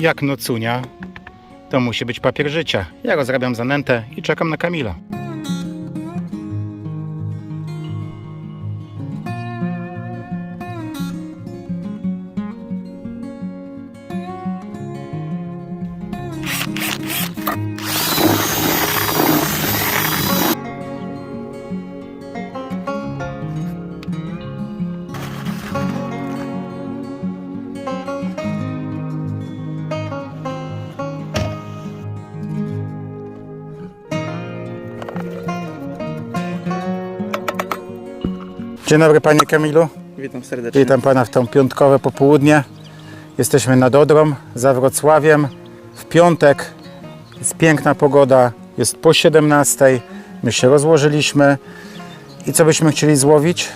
Jak nocunia, to musi być papier życia. Ja rozrabiam zanętę i czekam na Kamila. Dzień dobry panie Kamilu. Witam serdecznie. Witam pana w tą piątkowe popołudnie. Jesteśmy nad Odrą za Wrocławiem. W piątek jest piękna pogoda, jest po 17. My się rozłożyliśmy. I co byśmy chcieli złowić?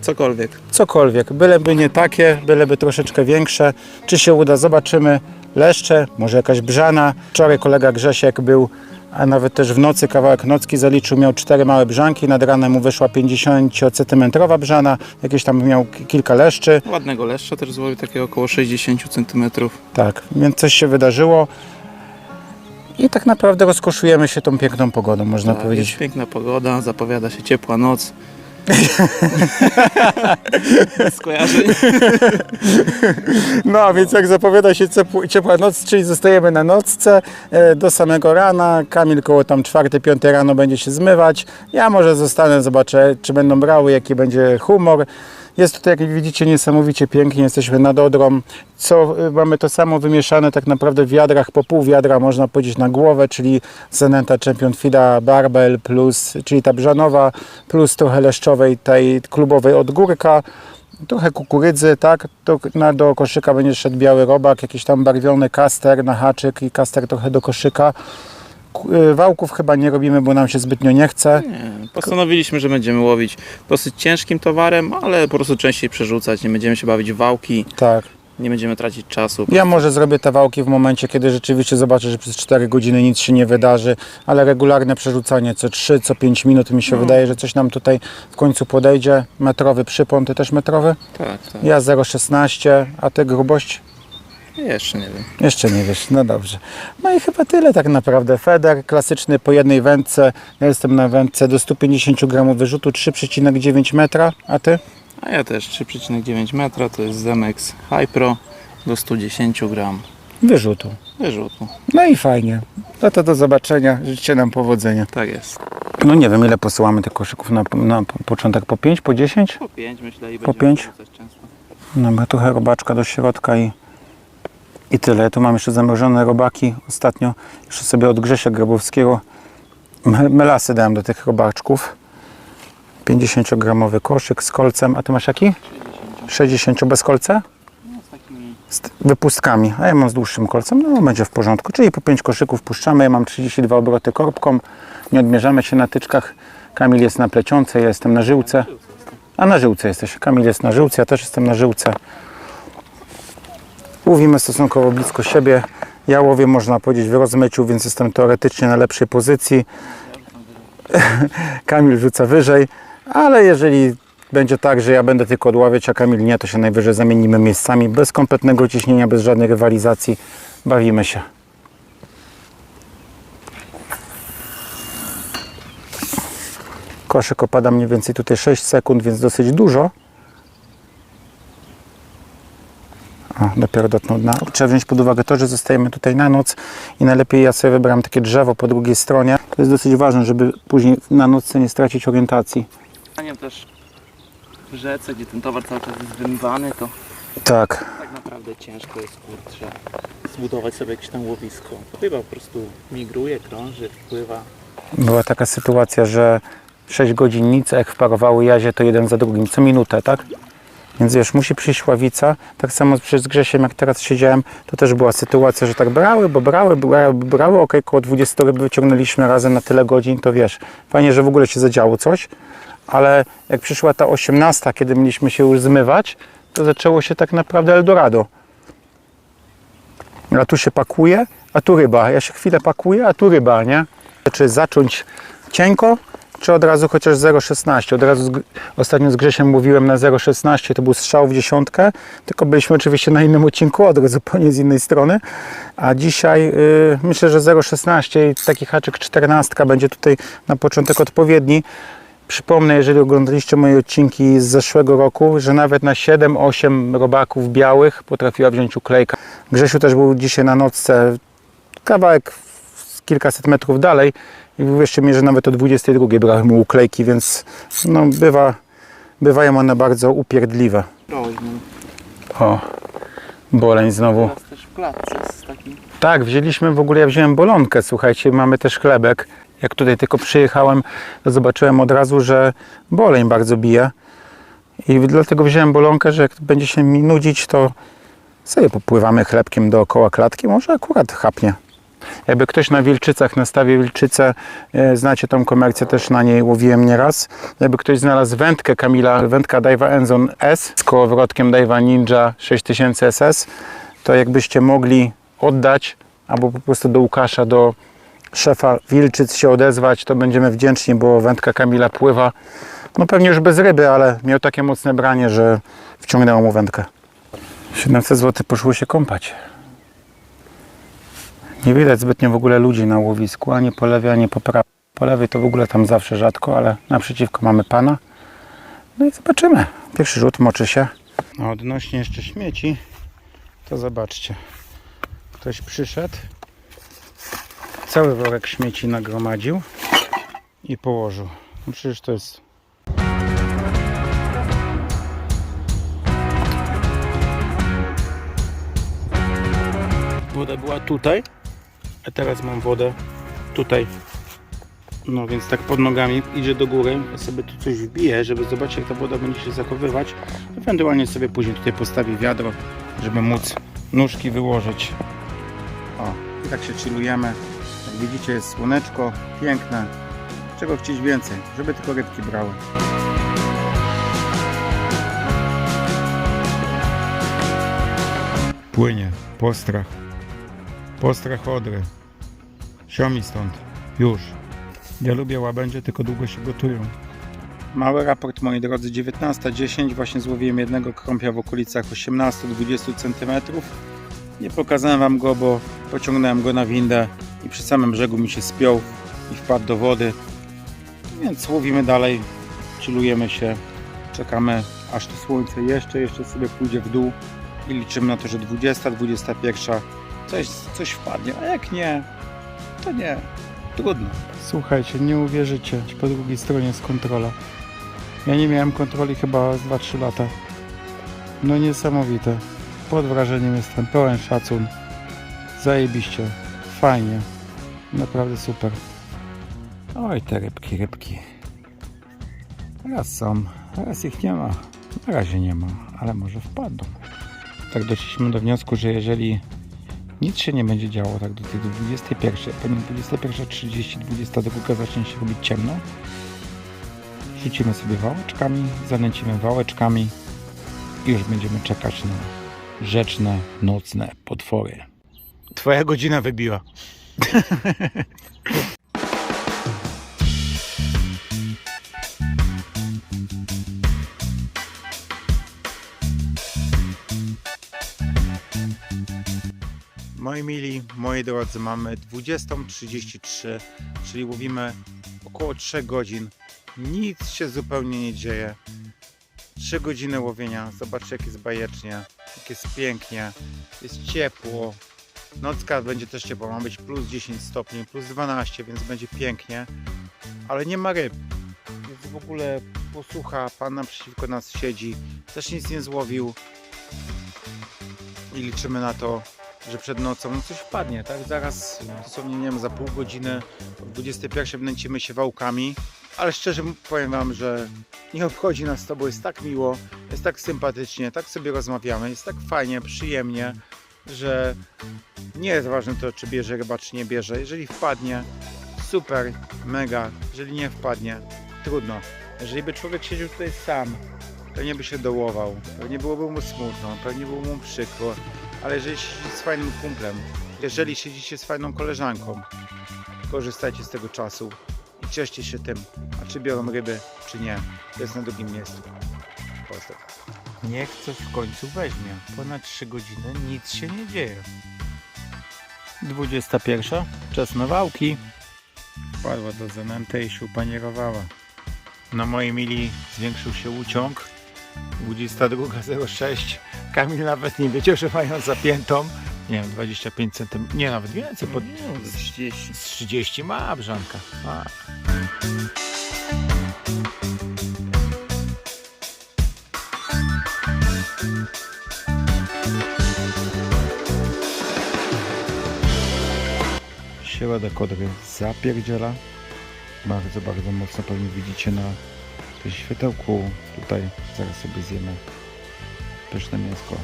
Cokolwiek. Cokolwiek, byleby nie takie, byleby troszeczkę większe. Czy się uda, zobaczymy. Leszcze, może jakaś brzana. Wczoraj kolega Grzesiek był, a nawet też w nocy, kawałek nocki zaliczył, miał cztery małe brzanki. Nad ranem mu wyszła 50 cm brzana, jakieś tam miał ki- kilka leszczy. Ładnego leszcza też złowił, takie około 60 cm. Tak, więc coś się wydarzyło. I tak naprawdę rozkoszujemy się tą piękną pogodą, można Tak, powiedzieć. jest piękna pogoda, zapowiada się ciepła noc. Skojarzeń. No, więc jak zapowiada się ciepł- ciepła noc, czyli zostajemy na nocce e, do samego rana. Kamil koło tam 4-5 rano będzie się zmywać. Ja może zostanę, zobaczę, czy będą brały, jaki będzie humor. Jest tutaj, jak widzicie, niesamowicie pięknie. Jesteśmy nad Odrą. Co, y, mamy to samo wymieszane tak naprawdę w wiadrach, po pół wiadra można powiedzieć na głowę, czyli zanęta Champion Fida Barbel plus, czyli ta brzanowa, plus trochę leszczowej, tej klubowej od górka trochę kukurydzy, tak? Do, na, do koszyka będzie szedł biały robak, jakiś tam barwiony kaster na haczyk i kaster trochę do koszyka. Y, Wałków chyba nie robimy, bo nam się zbytnio nie chce. Nie, postanowiliśmy, że będziemy łowić dosyć ciężkim towarem, ale po prostu częściej przerzucać. Nie będziemy się bawić w wałki, Tak. nie będziemy tracić czasu. Ja może zrobię te wałki w momencie, kiedy rzeczywiście zobaczę, że przez 4 godziny nic się nie wydarzy, ale regularne przerzucanie co 3, co 5 minut mi się wydaje, że coś nam tutaj w końcu podejdzie. Metrowy przypon, ty też metrowy? Tak, tak. Ja 0,16, a ty grubość? Jeszcze nie wiem. Jeszcze nie wiesz, no dobrze. No i chyba tyle tak naprawdę. Feder klasyczny po jednej wędce. Ja jestem na wędce do 150 gramów wyrzutu 3,9 metra, a ty? A ja też 3,9 metra, to jest Zemex High Pro do 110 gram Wyrzutu. wyrzutu. No i fajnie. No to do zobaczenia. Życzę nam powodzenia. Tak jest. No nie wiem, ile posyłamy tych koszyków na, na początek? Po 5, po 10? Po 5 myślę i Po będziemy pięć? wrzucać często. Dobra, trochę robaczka do środka i, i tyle. Tu mam jeszcze zamrożone robaki. Ostatnio jeszcze sobie od Grzesia Grabowskiego me- melasy dałem do tych robaczków. 50-gramowy koszyk z kolcem. A ty masz jaki? 60 bez kolca? Z takimi Z wypustkami. A ja mam z dłuższym kolcem. No będzie w porządku. Czyli po 5 koszyków puszczamy. Ja mam 32 obroty korbką. Nie odmierzamy się na tyczkach. Kamil jest na plecionce, ja jestem na żyłce. A na żyłce jesteś. Kamil jest na żyłce, ja też jestem na żyłce. Łowimy stosunkowo blisko siebie. Ja łowię, można powiedzieć, w rozmyciu, więc jestem teoretycznie na lepszej pozycji. Kamil rzuca wyżej, ale jeżeli będzie tak, że ja będę tylko odławiać, a Kamil nie, to się najwyżej zamienimy miejscami, bez kompletnego ciśnienia, bez żadnej rywalizacji. Bawimy się. Koszyk opada mniej więcej tutaj 6 sekund, więc dosyć dużo. O, dopiero dotknął dna. Trzeba wziąć pod uwagę to, że zostajemy tutaj na noc i najlepiej ja sobie wybrałem takie drzewo po drugiej stronie. To jest dosyć ważne, żeby później na nocce nie stracić orientacji. Zdaniem też w rzece, gdzie ten towar cały czas jest wymywany, to Tak, tak naprawdę ciężko jest kurczę zbudować sobie jakieś tam łowisko. Ryba po prostu migruje, krąży, wpływa. była taka sytuacja, że 6 godzin nic, a jak wparowały jazie, to jeden za drugim, co minutę, tak? Więc wiesz, musi przyjść ławica. Tak samo przez Grzesiem, jak teraz siedziałem, to też była sytuacja, że tak brały, bo brały, brały, brały ok, około 20 ryb wyciągnęliśmy razem na tyle godzin, to wiesz, fajnie, że w ogóle się zadziało coś, ale jak przyszła ta 18, kiedy mieliśmy się już zmywać, to zaczęło się tak naprawdę Eldorado. A tu się pakuje, a tu ryba. Ja się chwilę pakuję, a tu ryba, nie? Czy zacząć cienko czy od razu chociaż 0,16. Od razu z, ostatnio z Grzesiem mówiłem na 0,16, to był strzał w dziesiątkę, tylko byliśmy oczywiście na innym odcinku od zupełnie z innej strony. A dzisiaj y, myślę, że 0,16 i taki haczyk 14 będzie tutaj na początek odpowiedni. Przypomnę, jeżeli oglądaliście moje odcinki z zeszłego roku, że nawet na 7-8 robaków białych potrafiła wziąć uklejka. Grzesiu też był dzisiaj na nocce kawałek kilkaset metrów dalej i uwierzcie mi, że nawet o 22 brałem mu uklejki, więc no, bywa, bywają one bardzo upierdliwe. No. O, boleń znowu. Teraz też w klatce z takim... Tak, wzięliśmy w ogóle, ja wziąłem bolonkę, słuchajcie, mamy też chlebek. Jak tutaj tylko przyjechałem, to zobaczyłem od razu, że boleń bardzo bije. I dlatego wziąłem bolonkę, że jak będzie się mi nudzić, to sobie popływamy chlebkiem dookoła klatki, może akurat chapnie. Jakby ktoś na Wilczycach, na stawie Wilczyce, e, znacie tą komercję, też na niej łowiłem nieraz. Jakby ktoś znalazł wędkę Kamila, wędka Daiwa Enzon S z kołowrotkiem Daiwa Ninja 6000 SS, to jakbyście mogli oddać, albo po prostu do Łukasza, do szefa Wilczyc się odezwać, to będziemy wdzięczni, bo wędka Kamila pływa, no pewnie już bez ryby, ale miał takie mocne branie, że wciągnęło mu wędkę. 700 zł poszło się kąpać. Nie widać zbytnio w ogóle ludzi na łowisku, ani po lewej, ani po prawej. Po lewej to w ogóle tam zawsze rzadko, ale naprzeciwko mamy pana. No i zobaczymy. Pierwszy rzut moczy się. A odnośnie jeszcze śmieci, to zobaczcie. Ktoś przyszedł, cały worek śmieci nagromadził i położył. No przecież to jest Woda była tutaj, a teraz mam wodę tutaj. No więc tak pod nogami idzie do góry, ja sobie tu coś wbiję, żeby zobaczyć jak ta woda będzie się zachowywać. Ewentualnie sobie później tutaj postawię wiadro, żeby móc nóżki wyłożyć. O, i tak się chillujemy. Jak widzicie jest słoneczko, piękne. Czego chcieć więcej, żeby tylko rybki brały. Płynie, postrach. Postrach Odry. Siomi stąd. Już. Ja lubię łabędzie, tylko długo się gotują. Mały raport, moi drodzy, 19.10. Właśnie złowiłem jednego krąpia w okolicach 18-20 cm. Nie pokazałem Wam go, bo pociągnąłem go na windę i przy samym brzegu mi się spiął i wpadł do wody. Więc łowimy dalej, chillujemy się, czekamy aż to słońce jeszcze, jeszcze sobie pójdzie w dół i liczymy na to, że 20, 21 coś, coś wpadnie, a jak nie, to nie, trudno. Słuchajcie, nie uwierzycie, po drugiej stronie jest kontrola. Ja nie miałem kontroli chyba z 2-3 lata. No niesamowite. Pod wrażeniem jestem, pełen szacun. Zajebiście, fajnie, naprawdę super. Oj, te rybki, rybki. Raz są, raz ich nie ma. Na razie nie ma, ale może wpadną. Tak doszliśmy do wniosku, że jeżeli nic się nie będzie działo tak do tej 21, pewnie 21.30, 22 zacznie się robić ciemno, rzucimy sobie wałeczkami, zanęcimy wałeczkami i już będziemy czekać na rzeczne, nocne potwory. Twoja godzina wybiła. Moi mili, moi drodzy, mamy 20.33, czyli łowimy około 3 godzin. Nic się zupełnie nie dzieje. 3 godziny łowienia. Zobaczcie, jak jest bajecznie, jak jest pięknie, jest ciepło. Nocka będzie też ciepło, ma być plus 10 stopni, plus 12, więc będzie pięknie. Ale nie ma ryb. Jest w ogóle posłucha, pan naprzeciwko nas siedzi, też nic nie złowił. I liczymy na to, że przed nocą coś wpadnie, tak? Zaraz, dosłownie, nie wiem, za pół godziny o 21 nęcimy się wałkami, ale szczerze powiem Wam, że nie obchodzi nas to, bo jest tak miło, jest tak sympatycznie, tak sobie rozmawiamy, jest tak fajnie, przyjemnie, że nie jest ważne to, czy bierze ryba, czy nie bierze. Jeżeli wpadnie, super, mega. Jeżeli nie wpadnie, trudno. Jeżeli by człowiek siedział tutaj sam, pewnie by się dołował, pewnie byłoby mu smutno, pewnie byłoby mu przykro, ale jeżeli siedzicie z fajnym kumplem, jeżeli siedzicie z fajną koleżanką, korzystajcie z tego czasu i cieszcie się tym, a czy biorą ryby, czy nie. Jest na drugim miejscu. Pozdrow. Niech coś w końcu weźmie. Ponad 3 godziny nic się nie dzieje. 21. Czas na wałki. Wpadła do zanęty i się upanierowała. Na mojej mili zwiększył się uciąg. 22.06. Kamil nawet nie wiedział, że mają zapiętą. Nie wiem, 25 cm. Nie, nawet więcej. Pod... Nie, 30. Z 30 ma brzanka. A. Siła do kodry zapierdziela. Bardzo, bardzo mocno pewnie widzicie na tym światełku. Tutaj zaraz sobie zjemy pyszne mięsko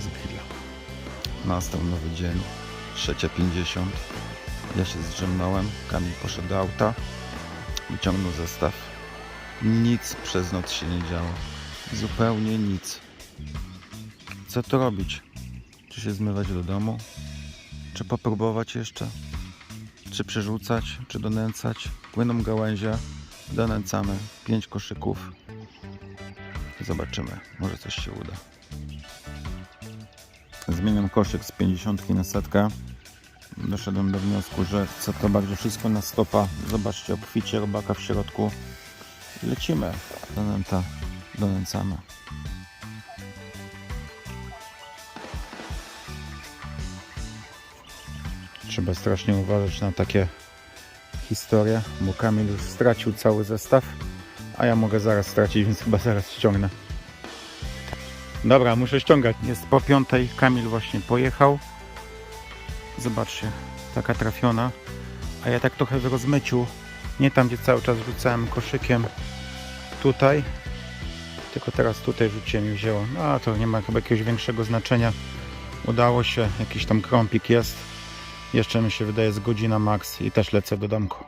z grilla. Nastał nowy dzień, 3.50. Ja się zdrzemnąłem, Kamil poszedł do auta, wyciągnął zestaw. Nic przez noc się nie działo. Zupełnie nic. Co tu robić? Czy się zmywać do domu? Czy popróbować jeszcze? Czy przerzucać? Czy donęcać? Płyną gałęzie, donęcamy. Pięć koszyków. Zobaczymy, może coś się uda. Zmieniam koszyk z 50 na setkę. Doszedłem do wniosku, że chcę to bardziej wszystko na stopa. Zobaczcie, obficie robaka w środku. Lecimy. Donęta, donęcamy. Trzeba strasznie uważać na takie historie, bo Kamil już stracił cały zestaw, a ja mogę zaraz stracić, więc chyba zaraz ściągnę. Dobra, muszę ściągać. Jest po piątej, Kamil właśnie pojechał. Zobaczcie, taka trafiona. A ja tak trochę w rozmyciu, nie tam gdzie cały czas rzucałem koszykiem, tutaj, tylko teraz tutaj rzuciłem i wzięło. No a to nie ma chyba jakiegoś większego znaczenia. Udało się, jakiś tam krąpik jest. Jeszcze mi się wydaje z godzina max i też lecę do domku.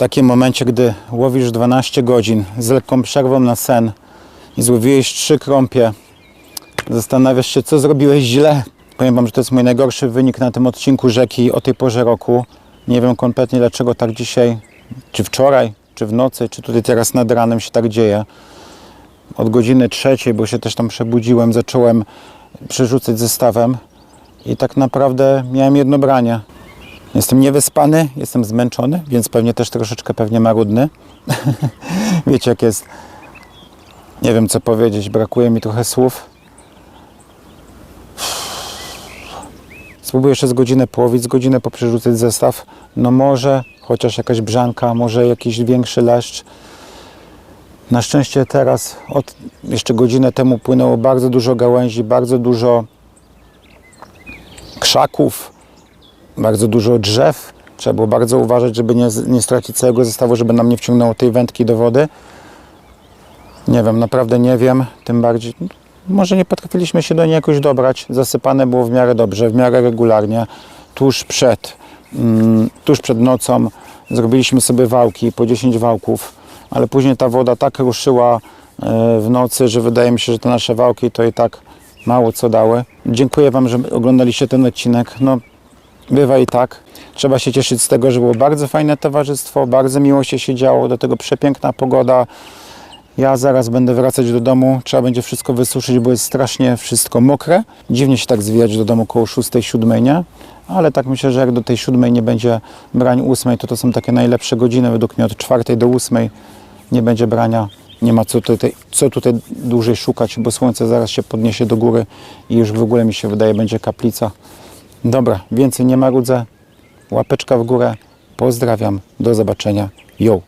Takim momencie, gdy łowisz 12 godzin z lekką przerwą na sen i złowiłeś trzy krąpie, zastanawiasz się, co zrobiłeś źle. Powiem Wam, że to jest mój najgorszy wynik na tym odcinku rzeki o tej porze roku. Nie wiem kompletnie, dlaczego tak dzisiaj, czy wczoraj, czy w nocy, czy tutaj teraz nad ranem się tak dzieje. Od godziny trzeciej, bo się też tam przebudziłem, zacząłem przerzucać zestawem i tak naprawdę miałem jedno branie. Jestem niewyspany, jestem zmęczony, więc pewnie też troszeczkę pewnie marudny. Wiecie jak jest. Nie wiem co powiedzieć, brakuje mi trochę słów. Spróbuję jeszcze z godzinę połowić, z godzinę poprzerzucać zestaw. No może chociaż jakaś brzanka, może jakiś większy leszcz. Na szczęście teraz, od jeszcze godzinę temu płynęło bardzo dużo gałęzi, bardzo dużo krzaków, bardzo dużo drzew. Trzeba było bardzo uważać, żeby nie, nie stracić całego zestawu, żeby nam nie wciągnęło tej wędki do wody. Nie wiem, naprawdę nie wiem. Tym bardziej, może nie potrafiliśmy się do niej jakoś dobrać. Zasypane było w miarę dobrze, w miarę regularnie. Tuż przed, mm, tuż przed nocą zrobiliśmy sobie wałki, po 10 wałków, ale później ta woda tak ruszyła e, w nocy, że wydaje mi się, że te nasze wałki to i tak mało co dały. Dziękuję Wam, że oglądaliście ten odcinek. No, bywa i tak. Trzeba się cieszyć z tego, że było bardzo fajne towarzystwo, bardzo miło się siedziało, do tego przepiękna pogoda. Ja zaraz będę wracać do domu, trzeba będzie wszystko wysuszyć, bo jest strasznie wszystko mokre. Dziwnie się tak zwijać do domu około 6-7, nie? Ale tak myślę, że jak do tej 7 nie będzie brań 8, to to są takie najlepsze godziny według mnie od 4 do 8 nie będzie brania. Nie ma co tutaj, co tutaj dłużej szukać, bo słońce zaraz się podniesie do góry i już w ogóle mi się wydaje będzie kaplica. Dobra, więcej nie marudzę. Łapeczka w górę. Pozdrawiam. Do zobaczenia. Yo!